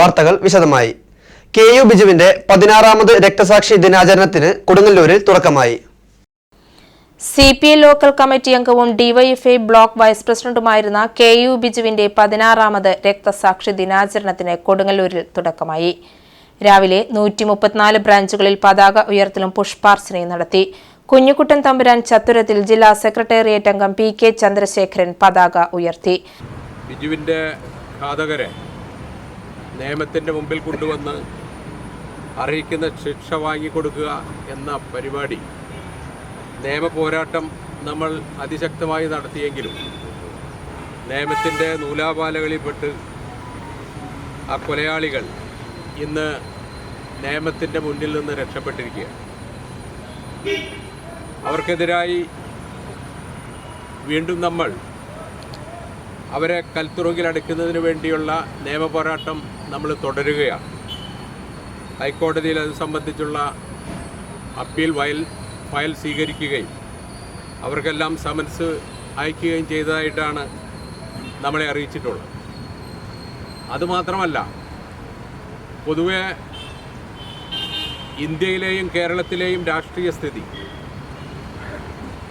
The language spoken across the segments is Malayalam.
വാർത്തകൾ വിശദമായി. കെ യു ബിജുവിന്റെ പതിനാറാമത് രക്തസാക്ഷി ദിനാചരണത്തിന് കൊടുങ്ങല്ലൂരിൽ തുടക്കമായി. C P I local committee അംഗവും ഡിവൈഎഫ്ഐ ബ്ലോക്ക് വൈസ് പ്രസിഡന്റുമായിരുന്ന കെ യു ബിജുവിന്റെ പതിനാറാമത് രക്തസാക്ഷി ദിനാചരണത്തിന് കൊടുങ്ങല്ലൂരിൽ തുടക്കമായി. രാവിലെ നൂറ്റി മുപ്പത്തിനാല് ബ്രാഞ്ചുകളിൽ പതാക ഉയർത്തലും പുഷ്പാർച്ചനയും നടത്തി. കുഞ്ഞുകുട്ടൻ തമ്പുരാൻ ചത്തുരത്തിൽ ജില്ലാ സെക്രട്ടേറിയറ്റ് അംഗം പി കെ ചന്ദ്രശേഖരൻ പതാക ഉയർത്തി. ബിജുവിന്റെ ഘാതകരെ നിയമത്തിന്റെ മുമ്പിൽ കൊണ്ടുവന്ന് അറിയിക്കുന്ന ശിക്ഷ വാങ്ങിക്കൊടുക്കുക എന്ന പരിപാടി. നിയമ പോരാട്ടം നമ്മൾ അതിശക്തമായി നടത്തിയെങ്കിലും നിയമത്തിന്റെ നൂലാപാലകളിൽപ്പെട്ട് ആ കൊലയാളികൾ ഇന്ന് നിയമത്തിന്റെ മുന്നിൽ നിന്ന് രക്ഷപ്പെട്ടിരിക്കുകയാണ്. അവർക്കെതിരായി വീണ്ടും നമ്മൾ അവരെ കൽത്തുറുങ്കിലടയ്ക്കുന്നതിന് വേണ്ടിയുള്ള നിയമപോരാട്ടം നമ്മൾ തുടരുകയാണ്. ഹൈക്കോടതിയിൽ അത് സംബന്ധിച്ചുള്ള അപ്പീൽ ഫയൽ ഫയൽ സ്വീകരിക്കുകയും അവർക്കെല്ലാം സമൻസ് അയക്കുകയും ചെയ്തതായിട്ടാണ് നമ്മളെ അറിയിച്ചിട്ടുള്ളത്. അതുമാത്രമല്ല പൊതുവെ ഇന്ത്യയിലെയും കേരളത്തിലെയും രാഷ്ട്രീയ സ്ഥിതി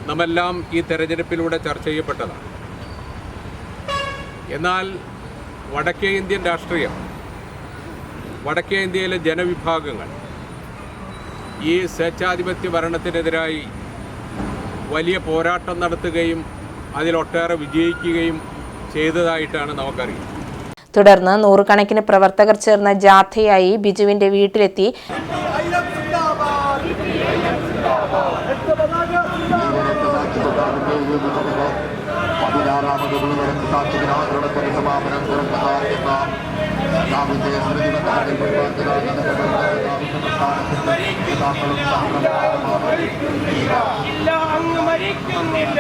നമ്മെല്ലാം ഈ തെരഞ്ഞെടുപ്പിലൂടെ ചർച്ച ചെയ്യപ്പെട്ടതാണ്. എന്നാൽ വടക്കേ ഇന്ത്യൻ രാഷ്ട്രീയം വടക്കേ ഇന്ത്യയിലെ ജനവിഭാഗങ്ങൾ ഈ സ്വേച്ഛാധിപത്യ ഭരണത്തിനെതിരായി വലിയ പോരാട്ടം നടത്തുകയും അതിലൊട്ടേറെ വിജയിക്കുകയും ചെയ്തതായിട്ടാണ് നമുക്കറിയാം തുടർന്ന് നൂറുകണക്കിന് പ്രവർത്തകർ ചേർന്ന ജാഥയായി ബിജുവിന്റെ വീട്ടിലെത്തി. പതിനാറാമത് സമാപനം തുറന്നതായിരുന്ന നാവിന്റെ സ്മൃതി ഇല്ല അങ്ങ് മരിക്കുന്നില്ല.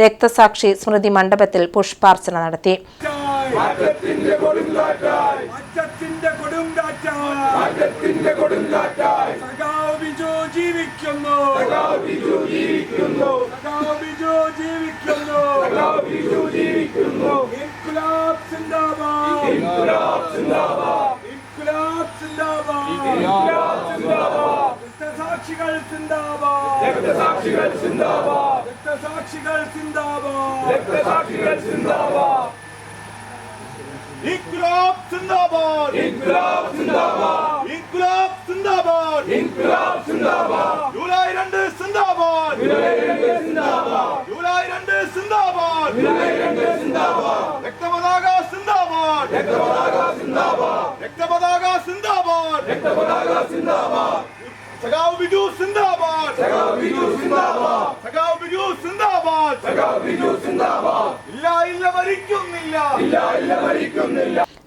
സിന്ദാബാദ് സ്മൃതി മണ്ഡപത്തിൽ പുഷ്പാർച്ചന നടത്തി. രക്തസാക്ഷികൾ സിന്ദാബാദ്. രക്തസാക്ഷികൾ സിന്ദാബാദ്. രക്തസാക്ഷികൾ രക്തസാക്ഷികൾ ഇൻക്ലാബ് സിന്ദാബാദ്. ഇൻക്ലാബ് സിന്ദാബാദ്. ഇൻക്ലാബ് സിന്ദാബാദ്. ഇൻക്ലാബ് സിന്ദാബാദ്. ജൂലൈ രണ്ട് സിന്ദാബാദ്. ജൂലൈ രണ്ട് സിന്ദാബാദ്. ജൂലൈ രണ്ട് സിന്ദാബാദ്. ജൂലൈ രണ്ട് സിന്ദാബാദ്. രക്തപതാക സിന്ദാബാദ് രക്തപതാക സിന്ദാബാദ് രക്തപതാക സിന്ദാബാദ് രക്തപതാക സിന്ദാബാദ് സഖാവ് ബിജു സിന്ദാബാദ് സഖാവ് ബിജു സിന്ദാബാദ് സഖാവ് ബിജു സിന്ദാബാദ് സഖാവ് ബിജു സിന്ദാബാദ് ഇല്ല ഇല്ല മരിക്കുന്നില്ല ഇല്ല ഇല്ല മരിക്കുന്നില്ല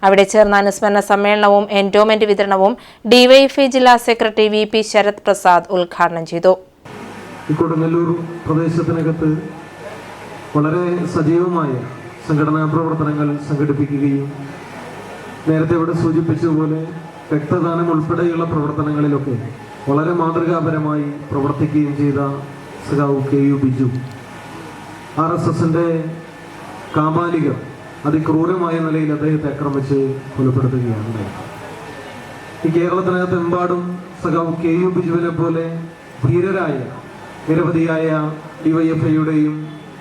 അവിടെ ചേർന്ന അനുസ്മരണ സമ്മേളനവും എൻഡോമെന്റ് വിതരണവും ഡിവൈഎഫ്ഐ ജില്ലാ secretary V P Sarath Prasad ഉദ്ഘാടനം ചെയ്തു. കൊടുങ്ങല്ലൂർ പ്രദേശത്തിനകത്ത് വളരെ സജീവമായ സംഘടനാ പ്രവർത്തനങ്ങൾ സംഘടിപ്പിക്കുകയും നേരത്തെ ഇവിടെ സൂചിപ്പിച്ചതുപോലെ രക്തദാനം ഉൾപ്പെടെയുള്ള പ്രവർത്തനങ്ങളിലൊക്കെ വളരെ മാതൃകാപരമായി പ്രവർത്തിക്കുകയും ചെയ്ത സഖാവ് K U Biju. R S എസിന്റെ കാമാലികർ അതിക്രൂരമായ നിലയിൽ അദ്ദേഹത്തെ ആക്രമിച്ച് കൊലപ്പെടുത്തുകയാണ്. ഈ കേരളത്തിനകത്ത് എമ്പാടും സഖാവ് കെ യു ബിജുവിനെ പോലെ ധീരരായ നിരവധിയായ ഡിവൈഎഫ്ഐയുടെയും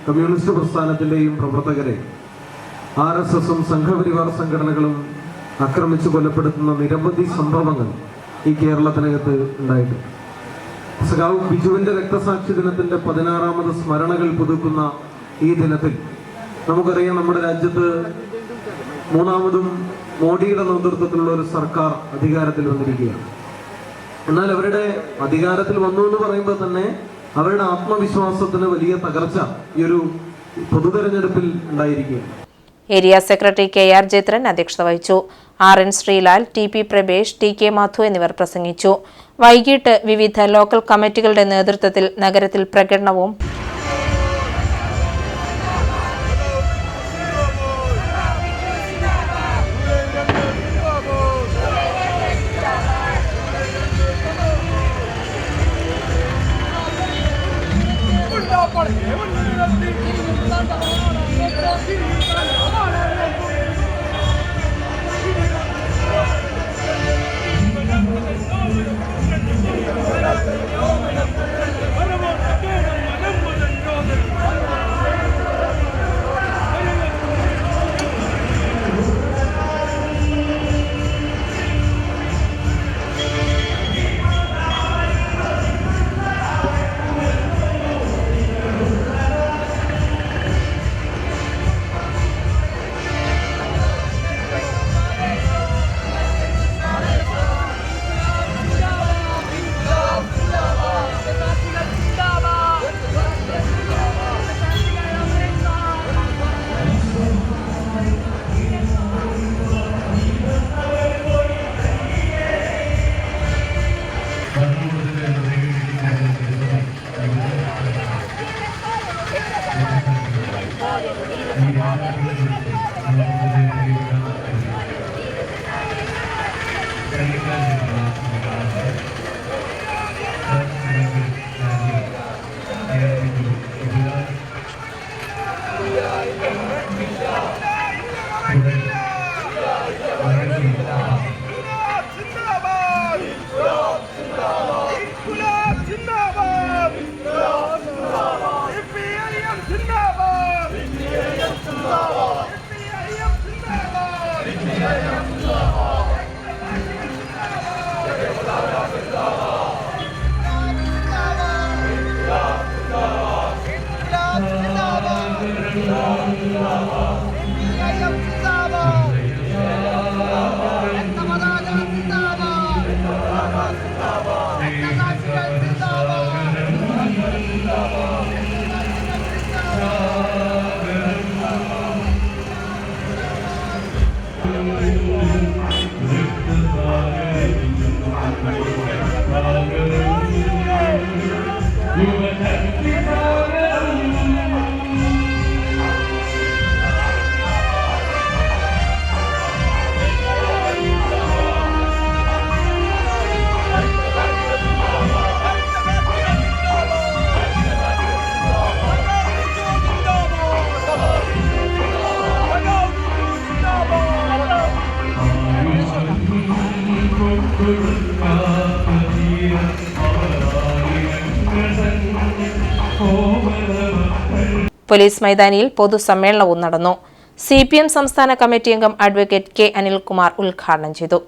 കമ്മ്യൂണിസ്റ്റ് പ്രസ്ഥാനത്തിന്റെയും പ്രവർത്തകരെ ആർ എസ് എസും സംഘപരിവാർ സംഘടനകളും ആക്രമിച്ചു കൊലപ്പെടുത്തുന്ന നിരവധി സംഭവങ്ങൾ ഈ കേരളത്തിനകത്ത് ഉണ്ടായിട്ടുണ്ട് സഖാവ് ബിജുവിന്റെ രക്തസാക്ഷി ദിനത്തിന്റെ പതിനാറാമത് സ്മരണകൾ പുതുക്കുന്ന ഈ ദിനത്തിൽ നമുക്കറിയാം നമ്മുടെ രാജ്യത്ത് മൂന്നാമതും മോഡിയുടെ നേതൃത്വത്തിലുള്ള ഒരു സർക്കാർ അധികാരത്തിൽ വന്നിരിക്കുകയാണ്. എന്നാൽ അവരുടെ അധികാരത്തിൽ വന്നു എന്ന് പറയുമ്പോൾ തന്നെ അവരുടെ ആത്മവിശ്വാസത്തിന് വലിയ തകർച്ച ഈ ഒരു പൊതു തെരഞ്ഞെടുപ്പിൽ ഉണ്ടായിരിക്കുകയാണ്. Area secretary K R Jayathran അധ്യക്ഷത വഹിച്ചു. R N Sreelal T P Prabhesh T K Madhu എന്നിവർ പ്രസംഗിച്ചു. വൈകിട്ട് വിവിധ ലോക്കൽ കമ്മിറ്റികളുടെ നേതൃത്വത്തിൽ നഗരത്തിൽ പ്രകടനവും You would have പോലീസ് മൈതാനിയിൽ പൊതുസമ്മേളനവും നടന്നു. സി പി എം സംസ്ഥാന കമ്മിറ്റി അംഗം അഡ്വക്കേറ്റ് കെ അനിൽകുമാർ ഉദ്ഘാടനം ചെയ്തു.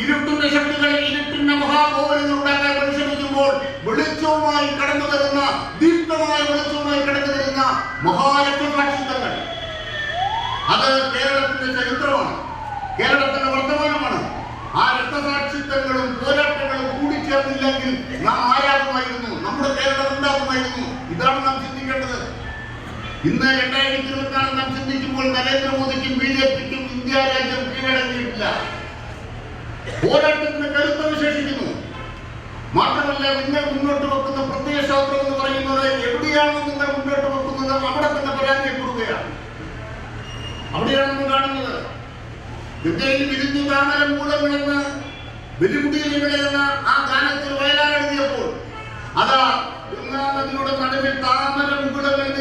ഇരുട്ടിന്റെ ശക്തികൾ ഇരുട്ടിന്റെ മഹാകോവലുകൾ ഉണ്ടാക്കാൻ പരിശ്രമിക്കുമ്പോൾ വെളിച്ചവുമായി കടന്നു വരുന്ന വരുന്ന മഹാരക്തസാക്ഷിത്വങ്ങൾ അത് കേരളത്തിന്റെ ചരിത്രമാണ്. കേരളത്തിന്റെ വർത്തമാനമാണ്. ആ രക്തസാക്ഷിത്വങ്ങളും പോരാട്ടങ്ങളും കൂടിച്ചേർന്നില്ലെങ്കിൽ നാം ആരാകുമായിരുന്നു? നമ്മുടെ കേരളം ഉണ്ടാകുമായിരുന്നു ഇതാണ് നാം ചിന്തിക്കേണ്ടത്. ഇന്ന് രണ്ടായിരത്തി ഇരുപത്തിനാല് നാം ചിന്തിക്കുമ്പോൾ നരേന്ദ്രമോദിക്കും ബി ജെ പിക്കും ഇന്ത്യ രാജ്യം കീഴടങ്ങിയിട്ടില്ല. പോരാട്ടത്തിന് കരുത്ത് വിശേഷിക്കുന്നു മാത്രമല്ല നിങ്ങൾ മുന്നോട്ട് വെക്കുന്ന പ്രത്യയശാസ്ത്രം എന്ന് പറയുന്നത് എവിടെയാണോ മുന്നോട്ട് അവിടെ തന്നെ പരാജയപ്പെടുകയാണ് അവിടെയാണ് നമ്മൾ കാണുന്നത്. ഗംഗയിൽ വിരുന്നു താമര വിളന്ന് വെല്ലുകുട്ടിയിൽ എന്ന ആ ഗാനത്തിൽ വയലാർ അതാ ഗംഗാ നദിയുടെ നടുവിൽ താമരം വിരിഞ്ഞതാണ്